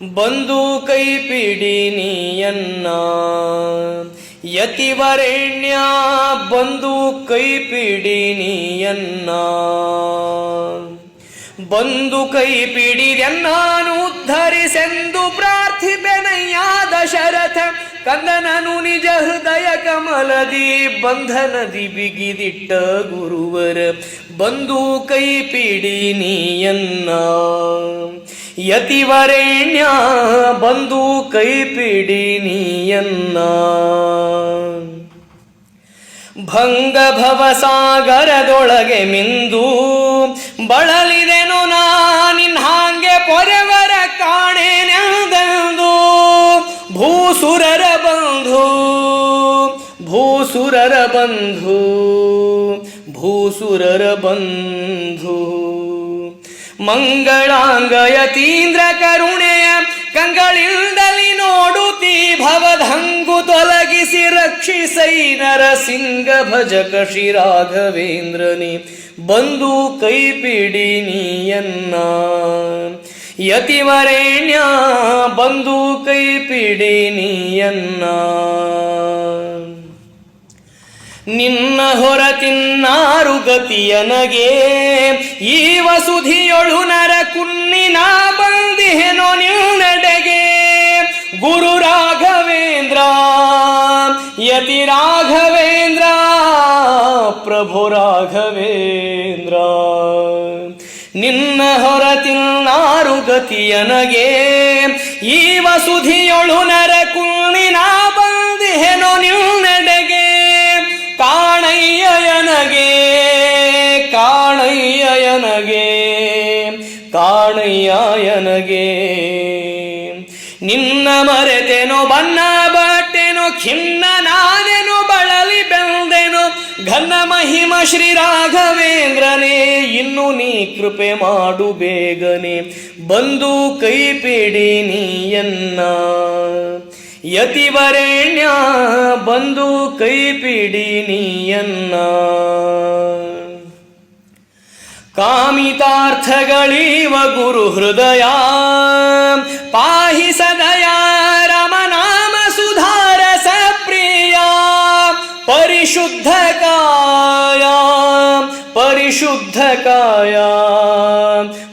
ಬಂದು ಕೈ ಪಿಡಿನಿಯನ್ನ ಯತಿವರೆಣ್ಯ ಬಂದು ಕೈ ಪಿಡಿನಿಯನ್ನ ಬಂದು ಕೈ ಪಿಡಿದೆನ್ನಾನು ಉದ್ಧರಿಸೆಂದು ಪ್ರಾರ್ಥಿಪೆನಯ್ಯ ದಶರಥ ಕಂದನನು ನಿಜ ಹೃದಯ ಕಮಲದಿ ಬಂಧನದಿ ಬಿಗಿದಿಟ್ಟ ಗುರುವರ. ಬಂದು ಕೈ ಪಿಡಿನಿಯನ್ನ ಯತಿವರೆಣ್ಯ ಬಂದು ಕೈ ಭಂಗ ಭವಸಾಗರದೊಳಗೆ ಮಿಂದು ಬಳಲಿದೆನು ನಾನಿನ್ ಹಾಂಗೆ ಪೊರೆವರ ಕಾಣೆನೆಂದು ಭೂಸುರರ ಬಂಧು ಭೂಸುರರ ಬಂಧು ಭೂಸುರರ ಬಂಧು. ಮಂಗಳಾಂಗಯತೀಂದ್ರ ಕರುಣೆಯ ಕಂಗಳಿಂದಲಿ ನೋಡುತ್ತೀ ಭವಧಂಗು ತೊಲಗಿಸಿ ರಕ್ಷಿಸೈ ನರಸಿಂಗ ಭಜಕ ಶ್ರೀ ರಾಘವೇಂದ್ರನಿ, ಬಂದು ಕೈ ಪಿಡಿನಿಯನ್ನ ಯತಿವರೇಣ್ಯ, ಬಂದು ಕೈ ಪಿಡಿನಿಯನ್ನ ನಿನ್ನ ಹೊರತಿನ್ನಾರು ಗತಿಯನಗೆ, ಈ ವಸುಧಿಯೊಳು ನರ ಕುನ್ನಿನ ಬಂದಿಹೆನೋ ನಿನ್ನಡೆಗೆ. ಗುರು ರಾಘವೇಂದ್ರ, ಯತಿ ರಾಘವೇಂದ್ರ, ಪ್ರಭು ರಾಘವೇಂದ್ರ. ನಿನ್ನ ಹೊರತಿನ್ನಾರು ಗತಿಯನಗೆ ಈ ವಸುಧಿಯೊಳು ನರ ಕುನ್ನಿನ ಬಂದಿಹೆನೋ ನಿನ್ನಡೆಗೆ. ಕಾಣಯ್ಯಯನಗೆ ಕಾಣಯ್ಯಯನಗೆ ನಿನ್ನ ಮರೆತೆನೋ, ಬಣ್ಣ ಬಟ್ಟೆನೊ, ಖಿನ್ನ ನಾನೆನು ಬಳಲಿ ಬೆಂದೆನು ಘನ ಮಹಿಮ ಶ್ರೀ ರಾಘವೇಂದ್ರನೇ, ಇನ್ನು ನೀ ಕೃಪೆ ಮಾಡು ಬೇಗನೆ. ಬಂದು ಕೈ ಪಿಡಿ ನೀಯನ್ನ. ಯತಿವರೆಣ್ಯ, ಬಂದು ಕೈ ಪಿಡಿ ನೀಯನ್ನ. ಕಾಮಿತಾರ್ಥಗಳೀವ ಗುರು ಹೃದಯ ಪಾಹಿ ಸದಯ ರಮನಾಮ ಸುಧಾರಸ ಪ್ರಿಯ ಪರಿಶುದ್ಧ ಕಾಯ ಪರಿಶುದ್ಧ ಕಾಯ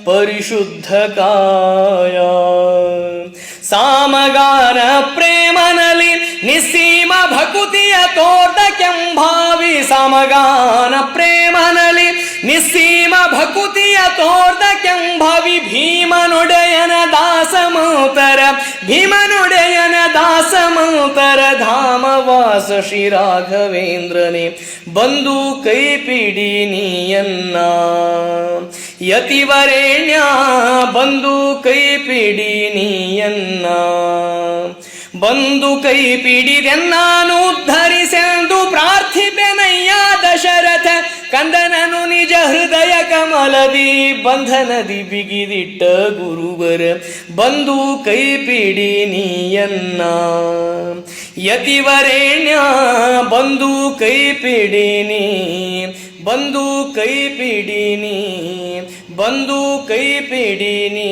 ಪರಿಶುದ್ಧ ಕಾಯ ಸಾಮಗಾನ ಪ್ರೇಮನಲಿ ನಿಸ್ಸೀಮ ಭಕುತಿಯ ತೋಟ ಕೆಂಭಾವಿ ಸಮಗಾನ ಪ್ರೇಮನಲಿ ನಿಸ್ಸೀಮ ಭಕುತಿಯ ತೋರ್ದ ಕೆಂಭವಿ ಭೀಮನುಡೆಯನ ದಾಸಮೌತರ, ಭೀಮನುಡೆಯನ ಧಾಮ ವಾಸ ಶ್ರೀ ರಾಘವೇಂದ್ರನೇ ಬಂದು ಕೈ ಪಿಡಿ ನೀಯನ್ನ. ಯತಿವರೇಣ್ಯ ಬಂದು ಕೈ ಪಿಡಿ ನೀಯನ್ನ. ಬಂದು ಕೈ ಪಿಡಿದೆನ್ನಾನು ಉದ್ಧರಿಸೆಂದು ಪ್ರಾರ್ಥಿಪೆನಯ್ಯ ಕಮಲದಿ ಬಂಧನದಿ ಬಿಗಿದಿಟ್ಟ ಗುರುವರ ಬಂದು ಕೈ ಪಿಡಿ ನೀಯನ್ನ. ಯತಿವರೇಣ್ಯ ಬಂದು ಕೈ ಪಿಡಿನಿ ಬಂದು ಕೈ ಪಿಡಿನಿ ಬಂದು ಕೈ ಪಿಡಿನಿ